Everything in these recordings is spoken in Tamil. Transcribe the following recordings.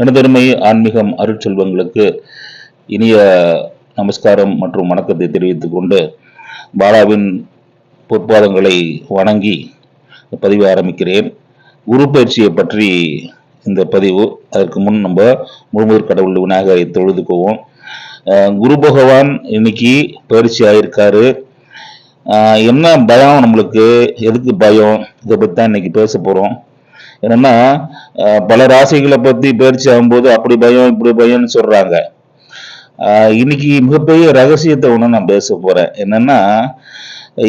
எனதருமை ஆன்மீகம் அருட்செல்வங்களுக்கு இனிய நமஸ்காரம் மற்றும் வணக்கத்தை தெரிவித்துக் கொண்டு பாலாவின் பொற்பாதங்களை வணங்கி பதிவை ஆரம்பிக்கிறேன். குரு பயிற்சியை பற்றி இந்த பதிவு அதற்கு முன் நம்ம முழுமுதற் கடவுள் விநாயகரை தொழுதுக்குவோம் குரு பகவான் இன்னைக்கு பயிற்சி ஆயிருக்காரு. என்ன பயம் நம்மளுக்கு? எதுக்கு பயம்? இதை பற்றி தான் இன்னைக்கு பேச போகிறோம் என்னன்னா பல ராசிகளை பற்றி பயிற்சி ஆகும்போது அப்படி பயம் இப்படி பயம்னு சொல்கிறாங்க இன்னைக்கு மிகப்பெரிய ரகசியத்தை ஒன்று நான் பேச போகிறேன் என்னன்னா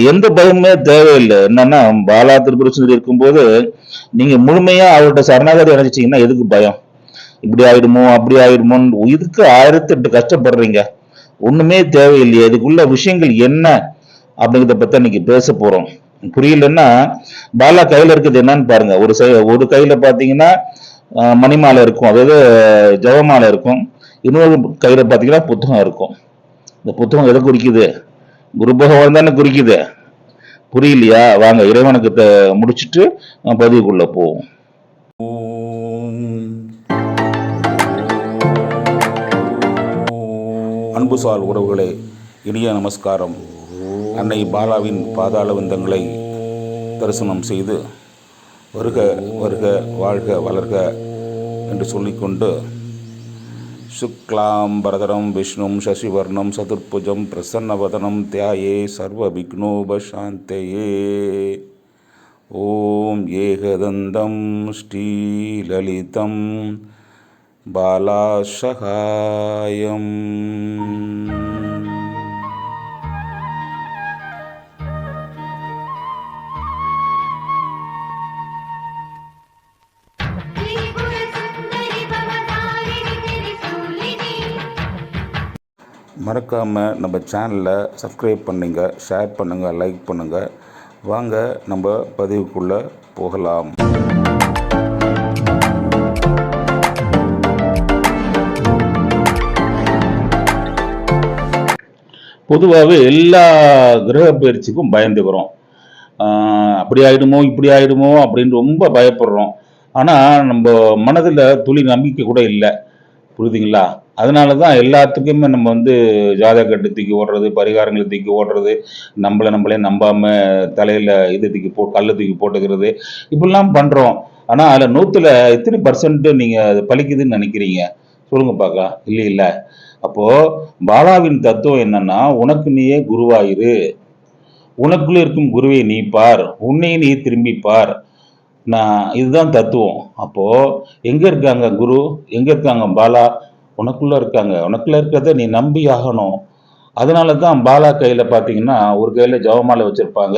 எந்த பயமுமே தேவையில்லை. என்னன்னா பாலா திருப்புரசுந்தரி இருக்கும்போது நீங்கள் முழுமையாக அவர்கிட்ட சரணாகதி அடைஞ்சிட்டிங்கன்னா எதுக்கு பயம்? இப்படி ஆயிடுமோ அப்படி ஆயிடுமோன்னு இதுக்கு ஆயிரத்தெட்டு கஷ்டப்படுறீங்க. ஒண்ணுமே தேவையில்லையே. இதுக்குள்ள விஷயங்கள் என்ன? அப்படிங்கிறத பத்தி இன்னைக்கு பேச போறோம். புரியலன்னா பாலா கையில இருக்குது என்னன்னு பாருங்க. ஒரு சை ஒரு கையில பாத்தீங்கன்னா மணிமாலை இருக்கும். அதாவது ஜவமாலை இருக்கும். இன்னொரு கையில பாத்தீங்கன்னா புத்தகம் இருக்கும். இந்த புத்தகம் எதை குறிக்குது? குரு பகவான் தானே குறிக்குது. புரியலையா? வாங்க இறைவனுக்கு த- முடிச்சிட்டு பதிவுக்குள்ள போவோம். அன்புசால் உறவுகளே இனிய நமஸ்காரம். அன்னை பாலாவின் பாதாள விந்தங்களை தரிசனம் செய்து வருக வருக வாழ்க வளர்க என்று சொல்லிக்கொண்டு சுக்லாம் பரதரம் விஷ்ணும் சசிவர்ணம் சதுர்புஜம் பிரசன்னவதனம் தியாயே சர்வ விக்னோபசாந்தயே ஓம் ஏகதந்தம் ஸ்ரீலலிதம் பாலாசகாயம். மறக்காமல் நம்ம சேனலை சப்ஸ்கிரைப் பண்ணுங்கள் ஷேர் பண்ணுங்கள் லைக் பண்ணுங்கள் வாங்க நம்ம பதிவுக்குள்ளே போகலாம். பொதுவாகவே எல்லா கிரக பயிற்சிக்கும் பயந்துக்கிறோம் அப்படி ஆகிடுமோ இப்படி ஆகிடுமோ அப்படின்னு ரொம்ப பயப்படுறோம். ஆனால் நம்ம மனதில் துளி நம்பிக்கை கூட இல்லை. புரியுதுங்களா? அதனால தான் எல்லாத்துக்குமே நம்ம வந்து ஜாதக கட்டு தூக்கி ஓடுறது பரிகாரங்களை தூக்கி ஓடுறது நம்மளை நம்மளே நம்பாமல் தலையில் இது தூக்கி போ கல்லை தூக்கி போட்டுக்கிறது இப்படிலாம் பண்ணுறோம் ஆனால் அதில் நூற்றுல எத்தனை பர்சன்ட் நீங்கள் அது பழிக்குதுன்னு நினைக்கிறீங்க? சொல்லுங்க பார்க்கலாம். இல்லை இல்லை. அப்போது பாலாவின் தத்துவம் என்னன்னா உனக்கு நீயே குருவாயிரு. உனக்குள்ளே இருக்கும் குருவை நீ பார். உன்னை நீ திரும்பி பார். நான் இதுதான் தத்துவம். அப்போது எங்கே இருக்காங்க குரு? எங்கே இருக்காங்க பாலா? உனக்குள்ளே இருக்காங்க. உனக்குள்ள இருக்கிறத நீ நம்பி ஆகணும். அதனால தான் பாலா கையில் பார்த்தீங்கன்னா ஒரு கையில் ஜவமாலை வச்சுருப்பாங்க.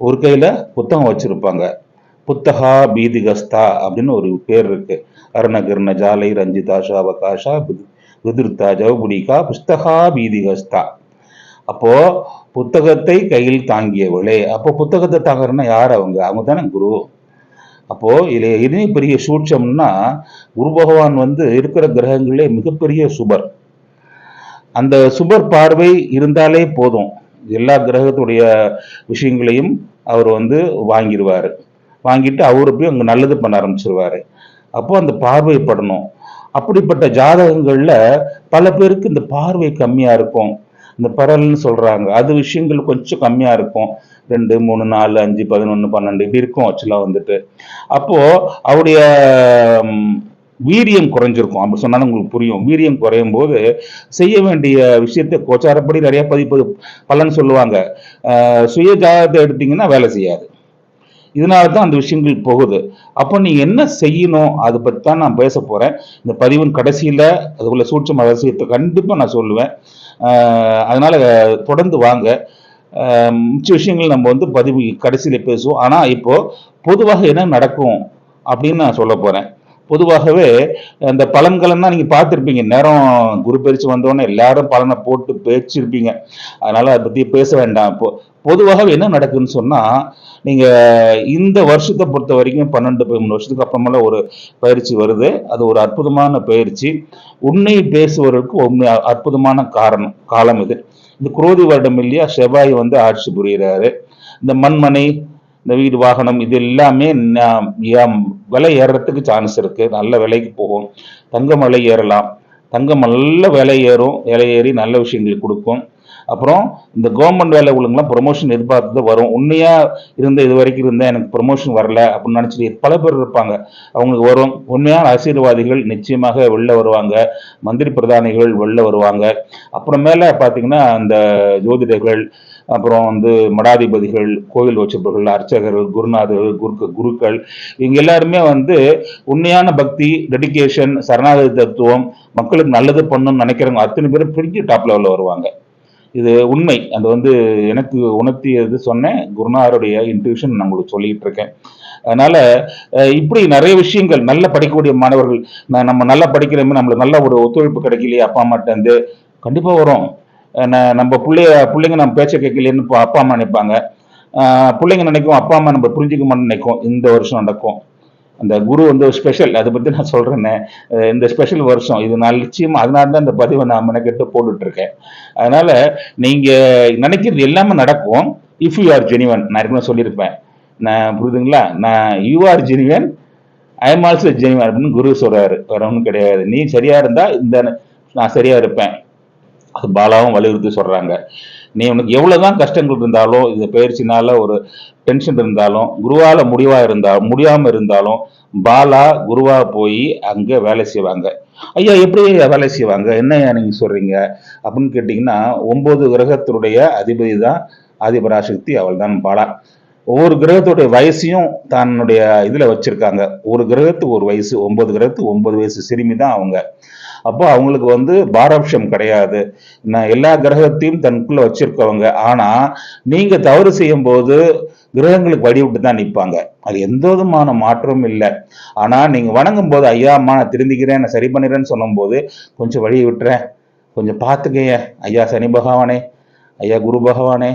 ஒரு கையில் புத்தகம் வச்சுருப்பாங்க. புத்தகா பீதிகஸ்தா அப்படின்னு ஒரு பேர் இருக்குது அருணகிருண ஜாலை ரஞ்சிதா ஷாவகாஷா விதிர்த்தா ஜவபுடிகா புஸ்தகா பீதிகஸ்தா. அப்போது புத்தகத்தை கையில் தாங்கியவளே. அப்போ புத்தகத்தை தாங்குறன்னா யார் அவங்க? அவங்க தானே குரு. அப்போ இதுல இனி பெரிய சூட்சம்னா குரு பகவான் வந்து இருக்கிற கிரகங்களே மிகப்பெரிய சுபர். அந்த சுபர் பார்வை இருந்தாலே போதும். எல்லா கிரகத்துடைய விஷயங்களையும் அவர் வந்து வாங்கிடுவார். வாங்கிட்டு அவரு போய் அங்கே நல்லது பண்ண ஆரம்பிச்சிருவார். அப்போ அந்த பார்வை படணும். அப்படிப்பட்ட ஜாதகங்களில் பல பேருக்கு இந்த பார்வை கம்மியாக இருக்கும். இந்த பரல்னு சொல்கிறாங்க அது விஷயங்கள் கொஞ்சம் கம்மியாக இருக்கும். ரெண்டு மூணு நாலு அஞ்சு பதினொன்று பன்னெண்டு இப்படி இருக்கும் ஆக்சுவலாக வந்துட்டு. அப்போது அவருடைய வீரியம் குறைஞ்சிருக்கும். அப்படி சொன்னாலும் உங்களுக்கு புரியும். வீரியம் குறையும் போது செய்ய வேண்டிய விஷயத்தை கோச்சாரப்படி நிறைய பதிப்பு பலன்னு சொல்லுவாங்க. சுய ஜாதகத்தை எடுத்தீங்கன்னா வேலை செய்யாது. இதனால தான் அந்த விஷயங்கள் போகுது. அப்போ நீங்கள் என்ன செய்யணும்? அதை பற்றி தான் நான் பேச போகிறேன் இந்த பதிவின் கடைசியில் அதுக்குள்ள சூட்சம் ரகசியத்தை கண்டிப்பாக நான் சொல்லுவேன். அதனால் தொடர்ந்து வாங்க. மிச்ச விஷயங்கள் நம்ம வந்து பதிவு கடைசியில் பேசுவோம். ஆனால் இப்போது பொதுவாக என்ன நடக்கும் அப்படின்னு நான் சொல்ல போகிறேன் பொதுவாகவே இந்த பலன்களெல்லாம் நீங்கள் பார்த்துருப்பீங்க. நேரம் குரு பயிற்சி வந்தோடனே எல்லாரும் பலனை போட்டு பேச்சிருப்பீங்க. அதனால் அதை பற்றி பேச வேண்டாம். இப்போ பொதுவாகவே என்ன நடக்குன்னு சொன்னால் நீங்கள் இந்த வருஷத்தை பொறுத்த வரைக்கும் பன்னெண்டு பதிமூணு வருஷத்துக்கு அப்புறமெல்லாம் ஒரு பயிற்சி வருது. அது ஒரு அற்புதமான பயிற்சி. உண்மை பேசுவதற்கு உண்மை அற்புதமான காரணம் காலம் இது. இந்த குரோதி வருடம் இல்லையா? செவ்வாய் வந்து ஆட்சி புரிகிறாரு. இந்த மண்மனை இந்த வீடு வாகனம் இது எல்லாமே விலை ஏறுறதுக்கு சான்ஸ் இருக்குது நல்ல விலைக்கு போகும். தங்கம் விலை ஏறலாம். தங்கம் நல்ல விலை ஏறும். விலை ஏறி நல்ல விஷயங்களுக்கு கொடுக்கும். அப்புறம் இந்த கவர்மெண்ட் வேலை உள்ளவங்களாம் ப்ரொமோஷன் எதிர்பார்த்து வரும். உண்மையாக இருந்த இது வரைக்கும் இருந்தால் எனக்கு ப்ரொமோஷன் வரல அப்படின்னு நினச்சிட்டு பல பேர் இருப்பாங்க. அவங்களுக்கு வரும். உண்மையான அரசியல்வாதிகள் நிச்சயமாக வெளில வருவாங்க. மந்திரி பிரதானிகள் வெளில வருவாங்க. அப்புறமேல பார்த்தீங்கன்னா அந்த ஜோதிடர்கள் அப்புறம் வந்து மடாதிபதிகள் கோவில் வச்சுப்பவர்கள் அர்ச்சகர்கள் குருநாதர்கள் குருக்கு குருக்கள் இவங்க எல்லாருமே வந்து உண்மையான பக்தி டெடிகேஷன் சரணாகதி தத்துவம் மக்களுக்கு நல்லது பண்ணணும்னு நினைக்கிறவங்க அத்தனை பேரும் பிரிஞ்சு டாப் லெவலில் வருவாங்க. இது உண்மை. அது வந்து எனக்கு உணர்த்தியது சொன்னேன். குருநாருடைய இன்ட்யூஷன் நான் உங்களுக்கு சொல்லிட்டு இருக்கேன். அதனால இப்படி நிறைய விஷயங்கள் நல்லா படிக்கக்கூடிய மாணவர்கள் நம்ம நல்லா படிக்கிறோமே நம்மளுக்கு நல்ல ஒரு ஒத்துழைப்பு கிடைக்கலையே அப்பா அம்மாட்டேருந்து கண்டிப்பாக வரும். நம்ம பிள்ளைய பிள்ளைங்க நம்ம பேச்சை கேட்கலையேன்னு அப்பா அம்மா நினைப்பாங்க. பிள்ளைங்க நினைக்கும் அப்பா அம்மா நம்ம புரிஞ்சுக்க நினைக்கும். இந்த வருஷம் நடக்கும். அந்த குரு வந்து ஒரு ஸ்பெஷல் அதை பற்றி நான் சொல்றேனே. இந்த ஸ்பெஷல் வருஷம். இது நான் நிச்சயமாக அதனால தான் இந்த பதிவை நான் மெனக்கெட்டு போட்டுட்ருக்கேன். அதனால் நீங்கள் நினைக்கிறது எல்லாமே நடக்கும். இஃப் யூ ஆர் ஜெனிவன் நான் ஏற்கனவே சொல்லியிருப்பேன். நான் புரியுதுங்களா? நான் you are genuine I am also genuine அப்படின்னு குரு சொல்கிறாரு வேற ஒன்றும் கிடையாது. நீ சரியாக இருந்தால் இந்த நான் சரியாக இருப்பேன். அது பாலாவும் வலியுறுத்தி சொல்கிறாங்க நீ உனக்கு எவ்வளவுதான் கஷ்டங்கள் இருந்தாலும் இந்த பயிற்சினால ஒரு டென்ஷன் இருந்தாலும் குருவால முடிவா இருந்தா முடியாம இருந்தாலும் பாலா குருவா போய் அங்க வேலை செய்வாங்க. ஐயா எப்படி ஐயா வேலை செய்வாங்க? என்னையா நீங்க சொல்றீங்க? அப்படின்னு கேட்டீங்கன்னா ஒன்பது கிரகத்தினுடைய அதிபதி தான் ஆதிபராசக்தி அவள் தான் பாலா. ஒவ்வொரு கிரகத்துடைய வயசையும் தன்னுடைய இதில் வச்சிருக்காங்க. ஒரு கிரகத்துக்கு ஒரு வயசு ஒன்பது கிரகத்துக்கு ஒன்பது வயசு சிறுமி தான் அவங்க. அப்போ அவங்களுக்கு வந்து பாரபட்சம் கிடையாது. நான் எல்லா கிரகத்தையும் தனக்குள்ள வச்சிருக்கவங்க. ஆனா நீங்க தவறு செய்யும் போது கிரகங்களுக்கு வழி விட்டு தான் நிற்பாங்க அது எந்த விதமான மாற்றமும் இல்லை. ஆனால் நீங்கள் வணங்கும் போது ஐயா அம்மா நான் திருந்திக்கிறேன் நான் சரி பண்ணிடுறேன்னு சொல்லும்போது கொஞ்சம் வழி விட்டுறேன். கொஞ்சம் பார்த்துக்கங்க ஐயா சனி பகவானே. ஐயா குரு பகவானே.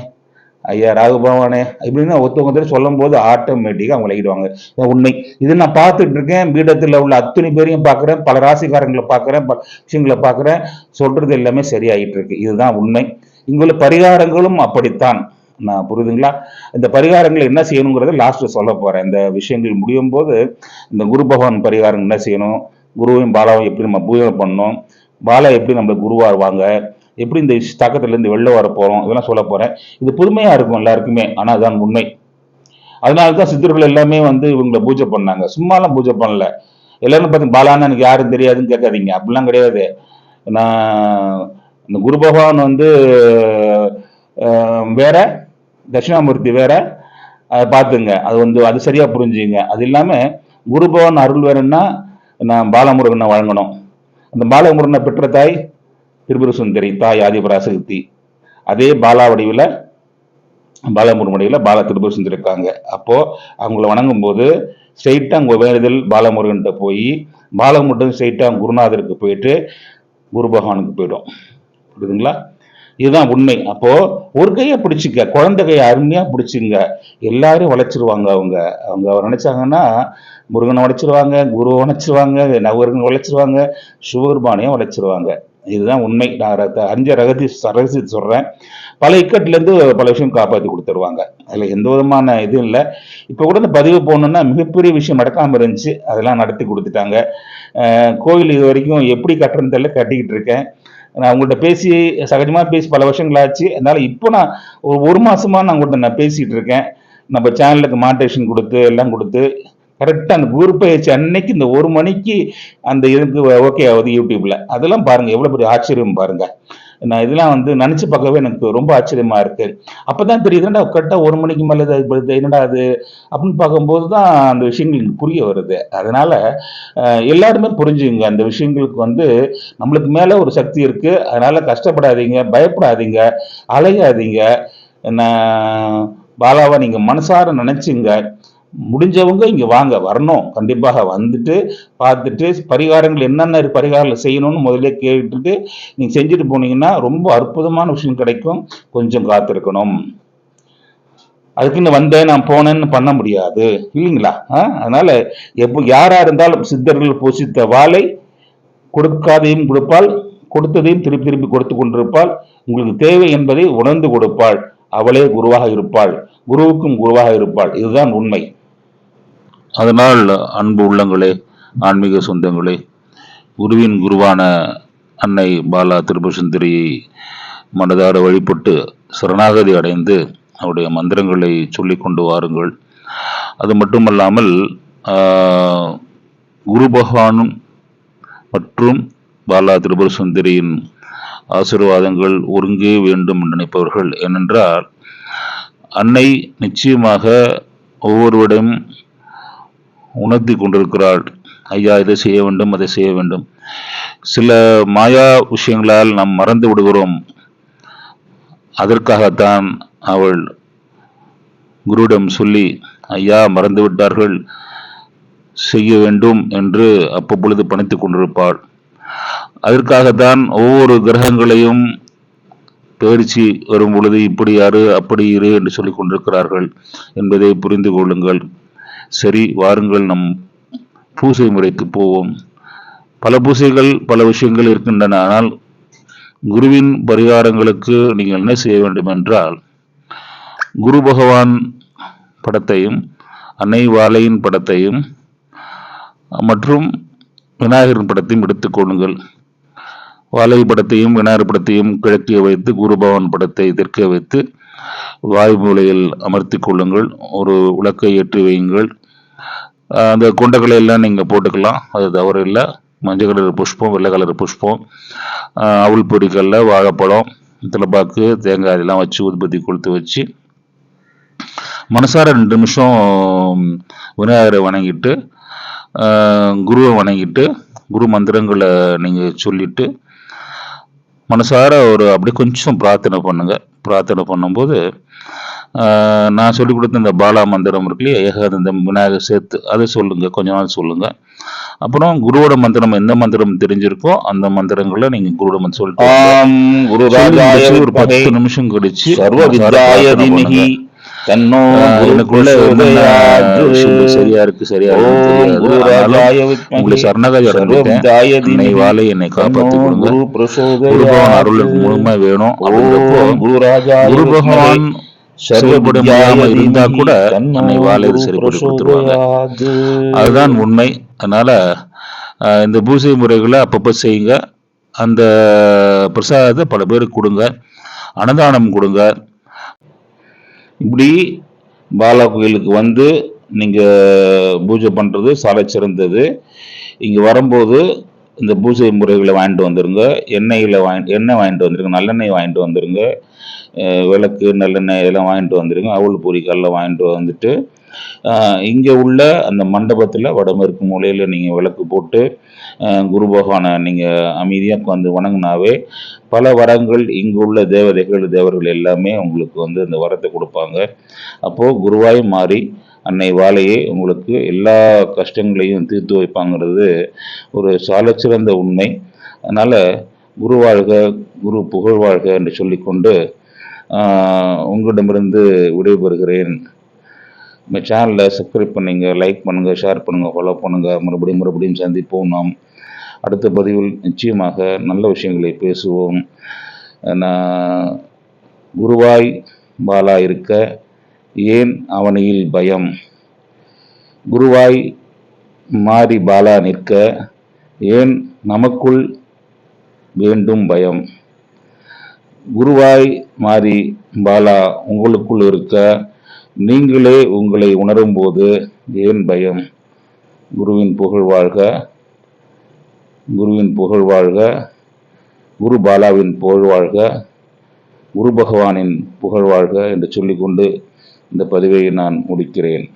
ஐயா ராகுபவானே இப்படின்னு ஒருத்தவங்க சொல்லும் போது ஆட்டோமேட்டிக்காக அவங்க விலகிடுவாங்க உண்மை. இது நான் பார்த்துட்டு இருக்கேன். பீடத்தில் உள்ள அத்தனை பேரையும் பார்க்குறேன். பல ராசிக்காரங்களை பார்க்குறேன். பல விஷயங்களை பார்க்குறேன். சொல்றது எல்லாமே சரியாயிட்டு இருக்கு. இதுதான் உண்மை. இங்குள்ள பரிகாரங்களும் அப்படித்தான். நான் புரியுதுங்களா? இந்த பரிகாரங்கள் என்ன செய்யணுங்கிறத லாஸ்ட்டு சொல்ல போறேன். இந்த விஷயங்கள் முடியும் போது இந்த குரு பகவான் பரிகாரம் என்ன செய்யணும்? குருவையும் பாலாவையும் எப்படி நம்ம பூஜை பண்ணணும்? பாலா எப்படி நம்ம குருவாருவாங்க எப்படி இந்த தாக்கத்திலேருந்து வெளில வர போகிறோம் இதெல்லாம் சொல்ல போகிறேன் இது புதுமையாக இருக்கும் எல்லாருக்குமே. ஆனால் அதுதான் உண்மை. அதனால தான் சித்தர்கள் எல்லாமே வந்து இவங்களை பூஜை பண்ணாங்க. சும்மாலாம் பூஜை பண்ணல. எல்லாரும் பார்த்து பாலான்னு எனக்கு யாரும் தெரியாதுன்னு கேட்காதீங்க. அப்படிலாம் கிடையாது. நான் இந்த குரு பகவான் வந்து வேற தட்சிணாமூர்த்தி வேற. அதை பார்த்துங்க. அது வந்து அது சரியாக புரிஞ்சுங்க. அது இல்லாமல் குரு பகவான் அருள் வேறுன்னா நான் பாலமுருகனை வழங்கணும் அந்த பாலமுருகனை பெற்ற தாய் திரிபுரசுந்தரி தாய் ஆதிபராசக்தி. அதே பாலா வடிவில் பாலமுருகன் பாலா திரிபுரசுந்தரி இருக்காங்க. அப்போது அவங்கள வணங்கும் போது ஸ்ட்ரெயிட்டாக அங்கே வேறுதல் பாலமுருகன்கிட்ட போய் பாலமுருகன் ஸ்ட்ரெயிட்டாக குருநாதருக்கு போயிட்டு குரு பகவானுக்கு போயிடும். புரியுதுங்களா? இதுதான் உண்மை. அப்போ ஒரு கையை பிடிச்சிக்க குழந்தை கையை அருமையாக பிடிச்சிங்க. எல்லாரும் உழைச்சிருவாங்க அவங்க. அவங்க அவர் நினைச்சாங்கன்னா முருகனை உழைச்சிருவாங்க குருவை உழைச்சிருவாங்க நவருகன் உழைச்சிருவாங்க சுகர்பானையும் உழைச்சிருவாங்க இதுதான் உண்மை. நான் அஞ்சு ரகசி ரகசியத்தை சொல்கிறேன் பல இக்கட்லேருந்து பல விஷயம் காப்பாற்றி கொடுத்துருவாங்க. அதில் எந்த விதமான இதுவும் இல்லை. இப்போ கூட இந்த பதிவு போகணுன்னா மிகப்பெரிய விஷயம் நடக்காமல் இருந்துச்சு. அதெல்லாம் நடத்தி கொடுத்துட்டாங்க. கோவில் இது வரைக்கும் எப்படி கட்டுறதுன்னு தெரியல கட்டிக்கிட்டு இருக்கேன். நான் உங்கள்கிட்ட பேசி சகஜமாக பேசி பல வருஷங்கள் ஆச்சு. அதனால் இப்போ நான் ஒரு ஒரு மாதமாக நான் உங்கள்கிட்ட நான் பேசிகிட்டு இருக்கேன். நம்ம சேனலுக்கு மானிட்டேஷன் கொடுத்து எல்லாம் கொடுத்து கரெக்டாக அந்த குரு பயிற்சி அன்னைக்கு இந்த ஒரு மணிக்கு அந்த இதுக்கு ஓகே ஆகுது யூடியூப்ல அதெல்லாம் பாருங்க எவ்வளோ பெரிய ஆச்சரியம் பாருங்க. நான் இதெல்லாம் வந்து நினைச்சு பார்க்கவே எனக்கு ரொம்ப ஆச்சரியமா இருக்கு. அப்பதான் தெரியுது என்னடா கரெக்டாக ஒரு மணிக்கு மேலே என்னடா அது அப்படின்னு பார்க்கும்போது தான் அந்த விஷயங்களுக்கு புரிய வருது. அதனால எல்லாருமே புரிஞ்சுங்க அந்த விஷயங்களுக்கு வந்து நம்மளுக்கு மேலே ஒரு சக்தி இருக்கு. அதனால கஷ்டப்படாதீங்க பயப்படாதீங்க அலையாதீங்க. நான் பாலாவை நீங்க மனசார நினைச்சுங்க. முடிஞ்சவங்க இங்கே வாங்க வரணும். கண்டிப்பாக வந்துட்டு பார்த்துட்டு பரிகாரங்கள் என்னென்ன பரிகாரங்கள் செய்யணும்னு முதல்ல கேட்டுட்டு நீங்கள் செஞ்சுட்டு போனீங்கன்னா ரொம்ப அற்புதமான விஷயம் கிடைக்கும். கொஞ்சம் காத்திருக்கணும். அதுக்குன்னு வந்தேன் நான் போனேன்னு பண்ண முடியாது. இல்லைங்களா? ஆ? அதனால எப்போ யாரா இருந்தாலும் சித்தர்கள் பூசித்த வாளை கொடுக்காதையும் கொடுப்பாள் கொடுத்ததையும் திருப்பி திருப்பி கொடுத்து கொண்டிருப்பாள். உங்களுக்கு தேவை என்பதை உணர்ந்து கொடுப்பாள். அவளே குருவாக இருப்பாள். குருவுக்கும் குருவாக இருப்பாள். இதுதான் உண்மை. அதனால் அன்பு உள்ளங்களே ஆன்மீக சொந்தங்களே குருவின் குருவான அன்னை பாலா திருபசுந்தரியை மனதார வழிபட்டு சரணாகதி அடைந்து அவருடைய மந்திரங்களை சொல்லி கொண்டு வாருங்கள். அது மட்டுமல்லாமல் குரு பகவானும் மற்றும் பாலா திரிபுர சுந்தரியின் ஆசீர்வாதங்கள் ஒருங்கே வேண்டும் நினைப்பவர்கள். ஏனென்றால் அன்னை நிச்சயமாக ஒவ்வொருவரிடம் உணர்த்தி கொண்டிருக்கிறாள். ஐயா இதை செய்ய வேண்டும் அதை செய்ய வேண்டும். சில மாயா விஷயங்களால் நாம் மறந்து விடுகிறோம். அதற்காகத்தான் அவள் குருவிடம் சொல்லி ஐயா மறந்து விட்டார்கள். செய்ய வேண்டும் என்று அப்பொழுது பணித்து கொண்டிருப்பாள். அதற்காகத்தான் ஒவ்வொரு கிரகங்களையும் பயிற்சி வரும் பொழுது இப்படி யாரு அப்படி இரு என்று சொல்லிக் கொண்டிருக்கிறார்கள் என்பதை புரிந்து கொள்ளுங்கள். சரி வாருங்கள் நம் பூசை முறைக்கு போவோம். பல பூசைகள் பல விஷயங்கள் இருக்கின்றன. ஆனால் குருவின் பரிகாரங்களுக்கு நீங்கள் என்ன செய்ய வேண்டும் என்றால் குரு பகவான் படத்தையும் அன்னை வாழையின் படத்தையும் மற்றும் விநாயகரின் படத்தையும் எடுத்துக்கொள்ளுங்கள் வாழை படத்தையும் விநாயகர் படத்தையும் கிழக்கே வைத்து குரு பகவான் படத்தை தெற்கே வைத்து வாய்மூலையில் அமர்த்தி கொள்ளுங்கள். ஒரு விளக்கை ஏற்றி வையுங்கள். அந்த கொண்டகளை எல்லாம் நீங்கள் போட்டுக்கலாம். அது தவறு இல்லை. மஞ்சள் கலர் புஷ்பம் வெள்ளை கலர் புஷ்பம் அவள் அவுள் பொடிக்கல்ல வாழைப்பழம் திலப்பாக்கு தேங்காய் இதெல்லாம் வச்சு உற்பத்தி கொளுத்து வச்சு மனசார ரெண்டு நிமிஷம் விநாயகரை வணங்கிட்டு குருவை வணங்கிட்டு குரு மந்திரங்களை நீங்கள் சொல்லிட்டு மனசார ஒரு அப்படியே கொஞ்சம் பிரார்த்தனை பண்ணுங்கள் பிரார்த்தனை பண்ணும்போது நான் சொல்லி கொடுத்த இந்த பாலா மந்திரம் இருக்கு இல்லையா ஏகாதந்தம் விநாயகர் சேர்த்து அதை சொல்லுங்க கொஞ்ச நாள் சொல்லுங்க. அப்புறம் குருவோட மந்திரம் எந்த மந்திரம் தெரிஞ்சிருக்கோ அந்த மந்திரங்களை நீங்க குருவோட மந்திரம் சொல்லிட்டு ஒரு பத்து நிமிஷம் கழிச்சு சர்வ வித்யாய விஷயங்கள் சரியா இருக்கு சரியா உங்களை அன்னை தீமஹி வாழை என்னை காப்பாத்தி கொடுங்க. குரு குருபகவான் அருள் முழுமை வேணும். குரு பகவான் சர்வ செயல்பட வித்யாய முடியாம இருந்தா கூட தன்னோ அன்னை வாழை குரு சரிப்பட்டு கொடுத்துருவாங்க அதுதான் உண்மை. அதனால இந்த பூஜை முறைகளை அப்பப்போ செய்யுங்க. அந்த பிரசாதத்தை பல பேருக்கு கொடுங்க. அன்னதானம் கொடுங்க. இப்படி பாலா கோயிலுக்கு வந்து நீங்கள் பூஜை பண்ணுறது சாலை சிறந்தது. இங்கே வரும்போது இந்த பூஜை முறைகளை வாங்கிட்டு வந்துருங்க. எண்ணெயில் வாங்கி எண்ணெய் வாங்கிட்டு வந்துருங்க. நல்லெண்ணெய் வாங்கிட்டு வந்துருங்க. அஹ் விளக்கு நல்லெண்ணெய் எல்லாம் வாங்கிட்டு வந்துடுங்க அவள் பொரி வாங்கிட்டு வந்துட்டு இங்கே உள்ள அந்த மண்டபத்தில் வடமேற்கு மூலையில் நீங்கள் விளக்கு போட்டு குரு பகவானை நீங்கள் அமைதியாக வந்து வணங்கினாவே பல வரங்கள் இங்கு உள்ள தேவதைகள் தேவர்கள் எல்லாமே உங்களுக்கு வந்து அந்த வரத்தை கொடுப்பாங்க. அப்போது குருவாய் மாறி அன்னை வாழையே உங்களுக்கு எல்லா கஷ்டங்களையும் தீர்த்து வைப்பாங்கிறது ஒரு சாலச்சிறந்த உண்மை. அதனால் குரு வாழ்க குரு புகழ் வாழ்க என்று சொல்லிக்கொண்டு உங்களிடமிருந்து விடைபெறுகிறேன். இந்த சேனலில் சப்ஸ்கிரைப் பண்ணுங்கள் லைக் பண்ணுங்கள் ஷேர் பண்ணுங்கள் ஃபாலோ பண்ணுங்கள் மறுபடியும் மறுபடியும் சந்திப்போம் நாம். அடுத்த பதிவில் நிச்சயமாக நல்ல விஷயங்களை பேசுவோம். நான் குருவாய் பாலா இருக்க ஏன் அவனியில் பயம்? குருவாய் மாறி பாலா நிற்க ஏன் நமக்குள் வேண்டும் பயம்? குருவாய் மாறி பாலா உங்களுக்குள் இருக்க நீங்களே உங்களை உணரும்போது ஏன் பயம்? குருவின் புகழ் வாழ்க. குருவின் புகழ் வாழ்க. குரு பாலாவின் புகழ் வாழ்க. குரு பகவானின் புகழ் வாழ்க என்று சொல்லிக்கொண்டு இந்த பதிவை நான் முடிக்கிறேன்.